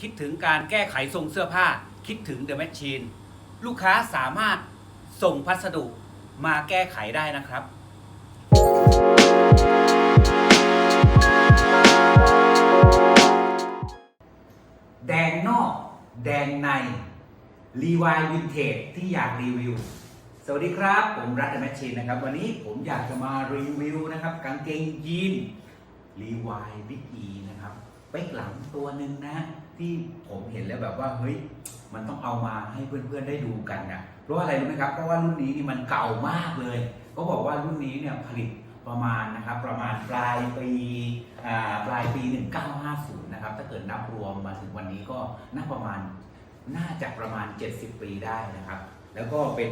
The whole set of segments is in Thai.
คิดถึงการแก้ไขทรงเสื้อผ้า คิดถึง The Machine ลูกค้าสามารถส่งพัสดุมาแก้ไขได้นะครับแดงนอก แดงในรีวายวินเทจที่อยากรีวิว สวัสดีครับ ผมรัตแมชชีนนะครับ วันนี้ผมอยากจะมารีวิวนะครับ กางเกงยีนรีวายบิ๊กอีนะครับ เป๊กหลังตัวหนึ่งนะ ที่ผมเห็นแล้วแบบว่าเฮ้ยมันต้องเอามาให้เพื่อนๆได้ดูกันนะเพราะอะไรรู้ไหมครับเพราะว่ารุ่นนี้นี่มันเก่ามากเลยเขาบอกว่ารุ่นนี้เนี่ยผลิตประมาณนะครับประมาณปลายปีอ่าปลายปี 1950 นะครับ ถ้าเกิดนับรวมมาถึงวันนี้ก็น่าประมาณน่าจะประมาณ 70 ปีได้นะครับ แล้วก็เป็น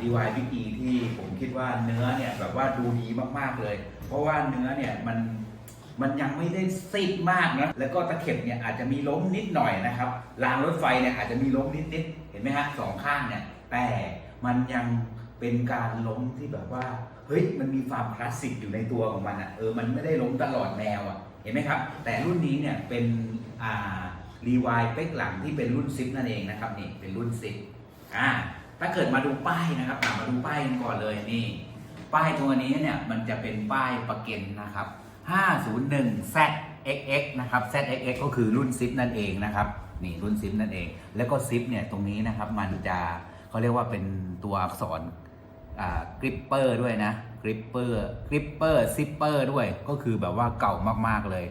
ดีวายบิ๊กีที่ผมคิดว่าเนื้อเนี่ยแบบว่าดูดีมากๆเลย เพราะว่าเนื้อเนี่ยมัน มันยังไม่ได้ซีดมากนะ แล้วก็ตะเข็บเนี่ยอาจจะมีล้มนิดหน่อยนะครับ รางรถไฟเนี่ยอาจจะมีล้มนิดๆเห็นไหมฮะสองข้างเนี่ย แต่มันยังเป็นการล้มที่แบบว่า เฮ้ย มันมีความคลาสสิกอยู่ในตัวของมันอะ เออ มันไม่ได้ล้มตลอดแนวอะ เห็นไหมครับ แต่รุ่นนี้เนี่ยเป็นอ่ารีวายเป๊กหลังที่เป็นรุ่นซิปนั่นเองนะครับนี่ เป็นรุ่นซิปอ่า ถ้าเกิดมาดูป้ายนะครับมาดูป้ายกันก่อนเลยนี่ ป้ายตัวนี้เนี่ยมันจะเป็นป้ายประเก็นนะครับ 501 ZXX นะครับ ZXX ก็คือรุ่นซิปนั่นเองนะครับนี่รุ่นซิปนั่นเอง แล้วก็ซิปเนี่ยตรงนี้นะครับมันจะเขาเรียกว่าเป็นตัวอักษรกริปเปอร์ด้วยนะกริปเปอร์กริปเปอร์ซิปเปอร์ด้วยก็คือแบบว่าเก่ามากๆเลย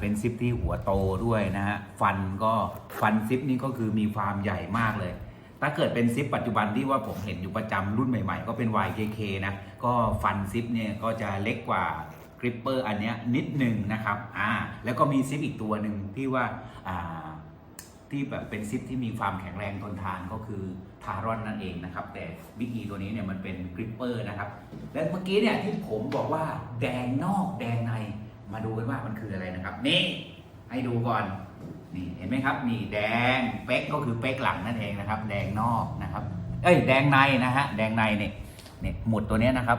เป็นซิปที่หัวโตด้วยนะฮะฟันก็ฟันซิปนี้ก็คือมีความใหญ่มากเลย ถ้าเกิดเป็นซิปปัจจุบันที่ว่าผมเห็นอยู่ประจำรุ่นใหม่ๆ ก็เป็น YKK นะก็ฟันซิปเนี่ยก็จะเล็กกว่า กริปเปอร์อันเนี้ยนิดหนึ่งนะครับอ่าแล้วก็มีซิปอีกตัวหนึ่งที่ว่าอ่าที่แบบเป็นซิปที่มีความแข็งแรงทนทานก็คือทารอนนั่นเองนะครับ แต่บิ๊กอีตัวนี้เนี่ยมันเป็นกริปเปอร์นะครับ และเมื่อกี้เนี่ยที่ผมบอกว่าแดงนอกแดงในมาดูกันว่ามันคืออะไรนะครับ นี่ให้ดูก่อนนี่เห็นไหมครับนี่แดงเป๊กก็คือเป๊กหลังนั่นเองนะครับ แดงนอกนะครับ เอ้ยแดงในนะฮะแดงในเนี่ยเนี่ยหมุดตัวนี้นะครับ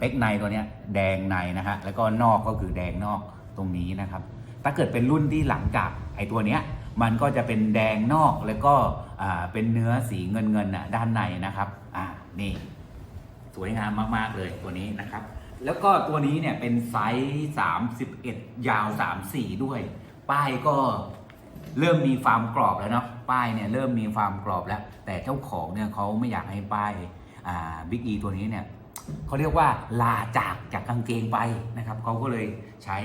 เป๊กในตัวเนี้ยแดงในนะฮะแล้วก็นอกก็คือแดงนอกตรงนี้นะครับ ถ้าเกิดเป็นรุ่นที่หลังจากไอ้ตัวเนี้ยมันก็จะเป็นแดงนอกแล้วก็เป็นเนื้อสีเงินเงินๆอะด้านในนะครับอ่านี่สวยงามมาก ๆ เลยตัวนี้นะครับ แล้วก็ตัวนี้เนี่ยเป็นไซส์31 ยาว 34 ด้วย ป้ายก็เริ่มมีความกรอบแล้วเนาะป้ายเนี่ยเริ่มมีความกรอบแล้ว แต่เจ้าของเนี่ยเขาไม่อยากให้ป้ายอ่าบิ๊กอีตัวนี้เนี่ย เขาเรียกว่าลาจากจากกางเกงไปนะครับเขาก็เลยใช้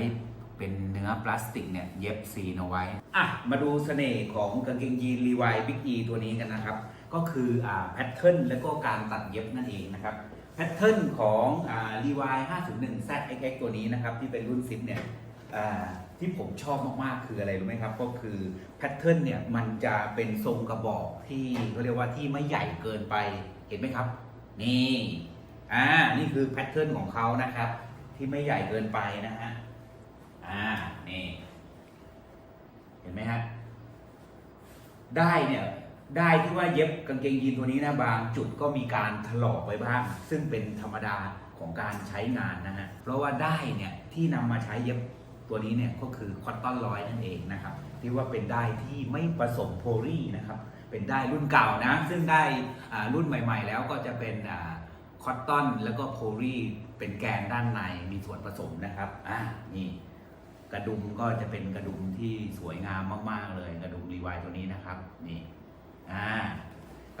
เป็นเนื้อพลาสติกเนี่ยเย็บซีนเอาไว้อะมาดูเสน่ห์ของกางเกงยีนรีวายบิ๊กอีตัวนี้กันนะครับ ก็คืออ่าแพทเทิร์นแล้วก็การตัดเย็บนั่นเองนะครับแพทเทิร์นของอ่า Levi 501 ZXX ตัวนี้นะครับที่เป็นรุ่นซิปเนี่ยอ่าที่ผมชอบมากๆคืออะไรรู้ไหมครับ ก็คือแพทเทิร์นเนี่ยมันจะเป็นทรงกระบอกที่เขาเรียกว่าที่ไม่ใหญ่เกินไปเห็นไหมครับ นี่ อ่า นี่คือแพทเทิร์นของเขานะครับ ที่ไม่ใหญ่เกินไปนะฮะ อ่า นี่ เห็นไหมฮะ ได้เนี่ย ได้ที่ว่าเย็บกางเกงยีนตัวนี้นะบางจุดก็มีการถลอกไว้บ้าง ซึ่งเป็นธรรมดาของการใช้งานนะฮะ เพราะว่าได้เนี่ยที่นำมาใช้เย็บตัวนี้เนี่ยก็คือคอตตอนร้อยนั่นเองนะครับ ที่ว่าเป็นได้ที่ไม่ผสมโพลีนะครับ เป็นได้รุ่นเก่านะ ซึ่งได้รุ่นใหม่ ๆ แล้วก็จะเป็น คอตตอนแล้วก็โพลีเป็นแกนด้านในมีส่วนผสมนะครับอ่านี่กระดุมก็จะเป็นกระดุมที่สวยงามมาก ๆ เลย กระดุมรีวายตัวนี้นะครับนี่อ่า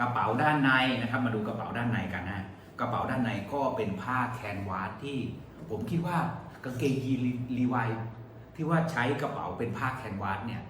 กระเป๋าด้านในนะครับ มาดูกระเป๋าด้านในกันนะกระเป๋าด้านในก็เป็นผ้าแคนวาสที่ ผมคิดว่ากางเกงยีนรีวายที่ว่าใช้กระเป๋าเป็นผ้าแคนวาสเนี่ย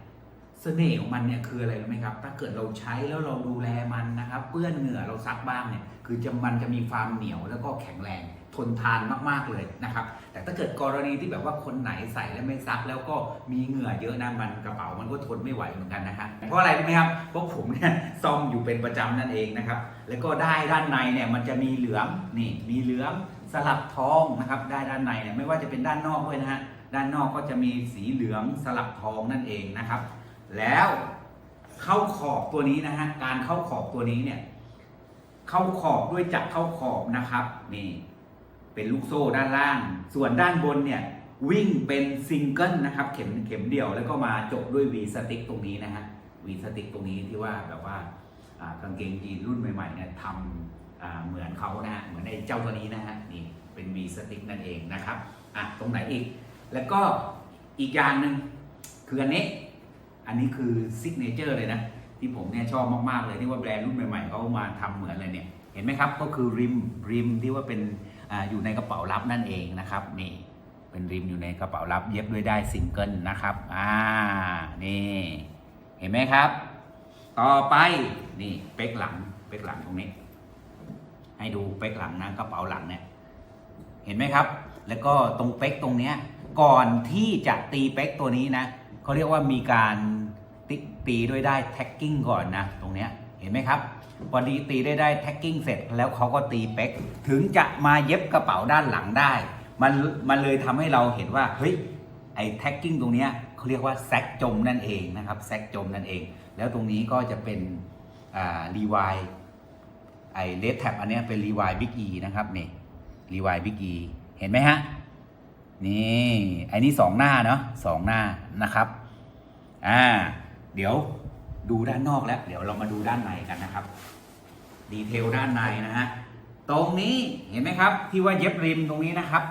เสน่ห์ของมันเนี่ยคืออะไรรู้ไหมครับ ถ้าเกิดเราใช้แล้วเราดูแลมันนะครับ เปื้อนเหงื่อเราซักบ้างเนี่ย คือจะมันจะมีความเหนียวแล้วก็แข็งแรงทนทานมากๆเลยนะครับ แต่ถ้าเกิดกรณีที่แบบว่าคนไหนใส่แล้วไม่ซัก แล้วก็มีเหงื่อเยอะนะมันกระเป๋ามันก็ทนไม่ไหวเหมือนกันนะครับเพราะอะไรรู้ไหมครับ เพราะผมเนี่ยซ่อมอยู่เป็นประจำนั่นเองนะครับ แล้วก็ได้ด้านในเนี่ยมันจะมีเหลืองนี่มีเหลืองสลับทองนะครับ ได้ด้านในเนี่ยไม่ว่าจะเป็นด้านนอกด้วยนะฮะด้านนอกก็จะมีสีเหลืองสลับทองนั่นเองนะครับ แล้วเข้าขอบตัวนี้นะฮะการเข้าขอบตัวนี้เนี่ย เข้าขอบด้วยจักเข้าขอบนะครับนี่เป็นลูกโซ่ด้านล่าง ส่วนด้านบนเนี่ยวิ่งเป็นซิงเกิลนะครับ เข็มเข็มเดียวแล้วก็มาจบด้วยวีสติ๊กตรงนี้นะฮะวีสติ๊กตรงนี้ที่ว่าแบบว่าอ่ากางเกงยีนรุ่นใหม่ๆเนี่ยทำเหมือนเขานะฮะเหมือนไอ้เจ้าตัวนี้นะฮะนี่เป็นวีสติ๊กนั่นเองนะครับอะตรงไหนอีก แล้วก็อีกอย่างหนึ่งคืออันนี้ อันนี้คือซิกเนเจอร์เลยนะที่ผมเนี่ยชอบมาก ๆ เลยที่ว่าแบรนด์รุ่นใหม่ๆเขามาทำเหมือนเลยเนี่ยเห็นไหมครับก็คือริมริมที่ว่าเป็นออยู่ในกระเป๋าลับนั่นเองนะครับนี่เป็นริมอยู่ในกระเป๋าลับเย็บด้วยได้ซิงเกิลนะครับอ่านี่เห็นไหมครับ ต่อไปนี่เป๊กหลังเป๊กหลังตรงนี้ ให้ดูเป๊กหลังนะกระเป๋าหลังเนี่ยเห็นไหมครับ แล้วก็ตรงเป๊กตรงเนี้ยก่อนที่จะตีเป๊กตัวนี้นะ เขาเรียกว่ามีการติตีด้วยได้แท็กกิ้งก่อนนะ ตรงเนี้ยเห็นไหมครับพอดีตีได้ได้แท็กกิ้งเสร็จแล้วเขาก็ตีเป๊กถึงจะมาเย็บกระเป๋าด้านหลังได้ มันมันเลยทำให้เราเห็นว่าเฮ้ยไอ้แท็กกิ้งตรงเนี้ยเขาเรียกว่าแซกจมนั่นเองนะครับแซกจมนั่นเอง แล้วตรงนี้ก็จะเป็นอ่ารีวายไอ้เลสแท็บอันเนี้ยเป็นรีวายบิ๊กอีนะครับนี่รีวายบิ๊กอีเห็นไหมฮะ นี่ไอ้นี่สองหน้าเนาะสองหน้านะครับอ่าเดี๋ยวดูด้านนอกแล้ว เดี๋ยวเรามาดูด้านในกันนะครับ ดีเทลด้านในนะฮะตรงนี้เห็นไหมครับ ที่ว่าเย็บริมตรงนี้นะครับ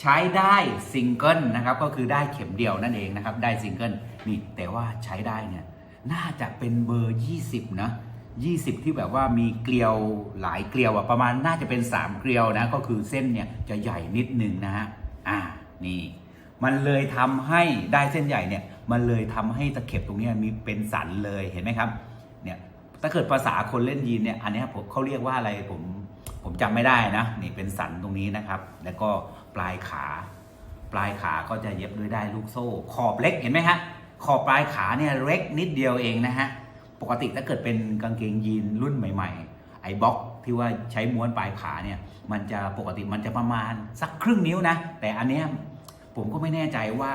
ใช้ได้ซิงเกิลนะครับ ก็คือได้เข็มเดียวนั่นเองนะครับ ได้ซิงเกิลนี่แต่ว่าใช้ได้เนี่ยน่าจะเป็นเบอร์ 20 นะ 20 ที่แบบว่ามีเกลียวหลายเกลียวอะประมาณน่าจะเป็น 3 เกลียวนะ ก็คือเส้นเนี่ยจะใหญ่นิดนึงนะฮะ นี่ มันเลยทำให้ได้เส้นใหญ่เนี่ย มันเลยทำให้ตะเข็บตรงนี้มีเป็นสันเลยเห็นไหมครับ เนี่ย ถ้าเกิดภาษาคนเล่นยีนเนี่ย อันนี้ผมเขาเรียกว่าอะไรผมผมจำไม่ได้นะ นี่เป็นสันตรงนี้นะครับ แล้วก็ปลายขา ปลายขาก็จะเย็บด้วยได้ลูกโซ่ ขอบเล็กเห็นไหมฮะ ขอบปลายขาเนี่ยเล็กนิดเดียวเองนะฮะ ปกติถ้าเกิดเป็นกางเกงยีนรุ่นใหม่ ๆ ไอ้บล็อกที่ว่าใช้ม้วนปลายขาเนี่ย มันจะปกติมันจะประมาณสักครึ่งนิ้วนะ แต่อันเนี้ย ผมก็ไม่แน่ใจว่า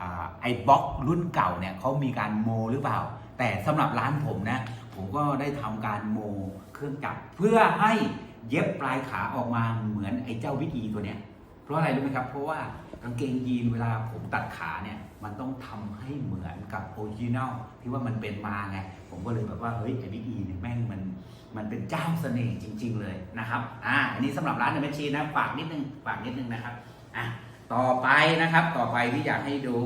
อไอ้บล็อกรุ่นเก่าเนี่ยเขามีการโมหรือเปล่า แต่สำหรับร้านผมนะ ผมก็ได้ทำการโมเครื่องจักรเพื่อให้เย็บปลายขาออกมาเหมือนไอ้เจ้าวิธีตัวเนี้ยเพราะอะไรรู้ไหมครับ เพราะว่ากางเกงยีนเวลาผมตัดขาเนี่ยมันต้องทำให้เหมือนกับออริจินัลที่ว่ามันเป็นมาไงผมก็เลยแบบว่าเฮ้ยไอ้วิธีเนี่ยแม่งมันมันเป็นเจ้าเสน่ห์จริง ๆ เลยนะครับอ่าอันนี้สำหรับร้านเดอะแมชชีนนะฝากนิดนึงฝากนิดนึงนะครับอะ ต่อไปนะครับต่อไปที่อยากให้ดู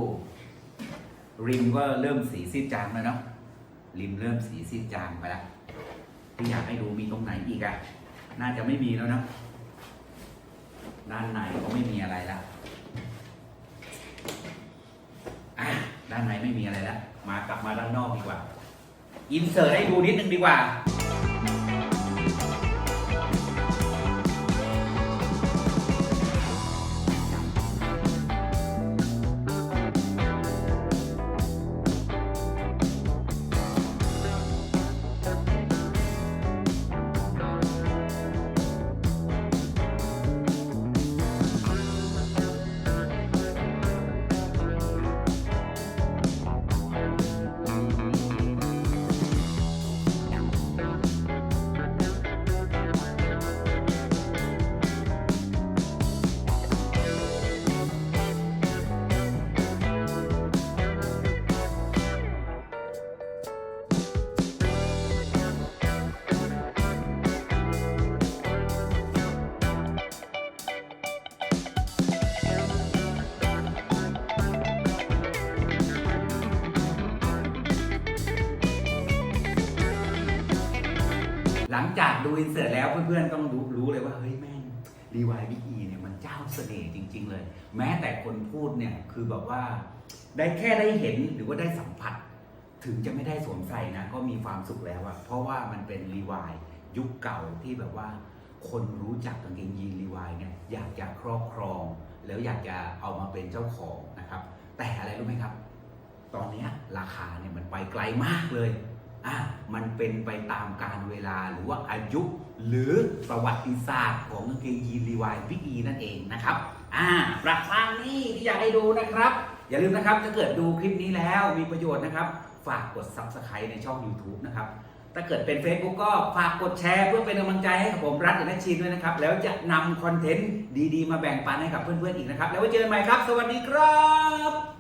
ริมก็เริ่มสีซีดจางแล้วเนาะริมเริ่มสีซีดจางไปแล้วที่อยากให้ดูมีตรงไหนอีกอะน่าจะไม่มีแล้วเนาะด้านในก็ไม่มีอะไรล้วอะด้านในไม่มีอะไรล้วมากลับมาด้านนอกดีกว่าอินเสิร์ตให้ดูนิดนึงดีกว่า หลังจากดูอินเสิร์ตแล้วเพื่อนๆต้องรู้รู้เลยว่าเฮ้ยแม่งรีวายวิอีเนี่ยมันเจ้าเสน่ห์จริง ๆ เลย แม้แต่คนพูดเนี่ยคือแบบว่าได้แค่ได้เห็นหรือว่าได้สัมผัส ถึงจะไม่ได้สวมใส่นะ ก็มีความสุขแล้วอะเพราะว่ามันเป็นรีวายยุคเก่าที่แบบว่า คนรู้จักกางเกงยีนรีวายเนี่ยอยากจะครอบครอง แล้วอยากจะเอามาเป็นเจ้าของนะครับ แต่อะไรรู้ไหมครับ ตอนนี้ราคาเนี่ยมันไปไกลมากเลย อะมันเป็นไปตามการเวลาหรือว่าอายุ หรือประวัติศาสตร์ของกางเกงยีนรีวายวิกีนั่นเองนะครับอ่าประมาณนี้ที่อยากให้ดูนะครับ อย่าลืมนะครับถ้าเกิดดูคลิปนี้แล้วมีประโยชน์นะครับ ฝากกด Subscribe ในช่อง YouTube นะครับถ้าเกิดเป็น Facebook ก็ฝากกดแชร์เพื่อเป็นกำลังใจให้กับผมรัฐและชีนด้วยนะครับ แล้วจะนำคอนเทนต์ดีๆ มาแบ่งปันให้กับเพื่อนๆอีกนะครับ แล้วไว้เจอกันใหม่ครับ สวัสดีครับ